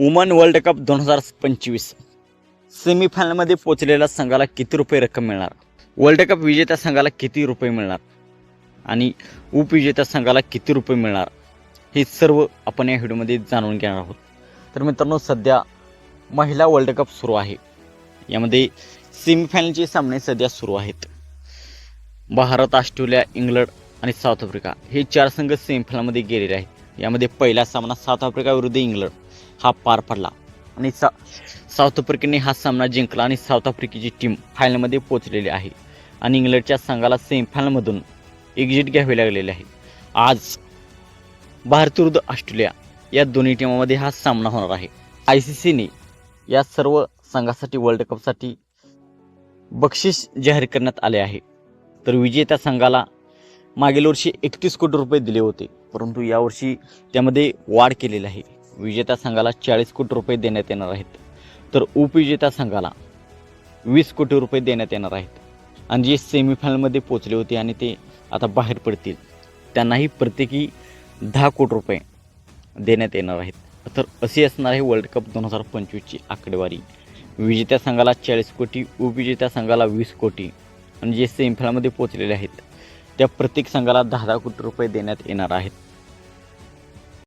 Woman world cup दोन हजार पंचवीस. सेमीफायनलमध्ये पोचलेल्या संघाला किती रुपये रक्कम मिळणार? वर्ल्ड कप विजेत्या संघाला किती रुपये मिळणार? आणि उपविजेत्या संघाला किती रुपये मिळणार? हे सर्व आपण या व्हिडिओमध्ये जाणून घेणार आहोत. तर मित्रांनो सध्या महिला वर्ल्ड कप सुरू आहे. यामध्ये सेमीफायनलचे सामने सध्या सुरू आहेत. भारत ऑस्ट्रेलिया इंग्लंड आणि साऊथ आफ्रिका हे चार संघ सेमीफायनलमध्ये गेलेले आहेत. यामध्ये पहिला सामना साऊथ आफ्रिका विरुद्ध इंग्लंड. हा पार पडला. आणि सा साऊथ आफ्रिकेने हा सामना जिंकला आणि साऊथ आफ्रिकेची टीम फायनलमध्ये पोचलेली आहे. आणि इंग्लंडच्या संघाला सेमीफायनलमधून एक्झिट घ्यावे लागलेले आहे. आज भारत विरुद्ध ऑस्ट्रेलिया या दोन्ही टीमामध्ये हा सामना होणार आहे. आय सी सीने या सर्व संघासाठी वर्ल्ड कपसाठी बक्षीस जाहीर करण्यात आले आहे. तर विजेत्या संघाला मागील वर्षी एकतीस कोटी रुपये दिले होते. परंतु यावर्षी त्यामध्ये वाढ केलेली आहे. विजेत्या संघाला चाळीस कोटी रुपये देण्यात येणार आहेत. तर उपविजेत्या संघाला वीस कोटी रुपये देण्यात येणार आहेत. आणि जे सेमीफायनलमध्ये पोचले होते आणि ते आता बाहेर पडतील त्यांनाही प्रत्येकी दहा कोटी रुपये देण्यात येणार आहेत. तर अशी असणार आहे वर्ल्ड कप दोन हजार पंचवीसची आकडेवारी. विजेत्या संघाला चाळीस कोटी उपविजेत्या संघाला वीस कोटी आणि जे सेमीफायनलमध्ये पोचलेले आहेत त्या प्रत्येक संघाला दहा दहा कोटी रुपये देण्यात येणार आहेत.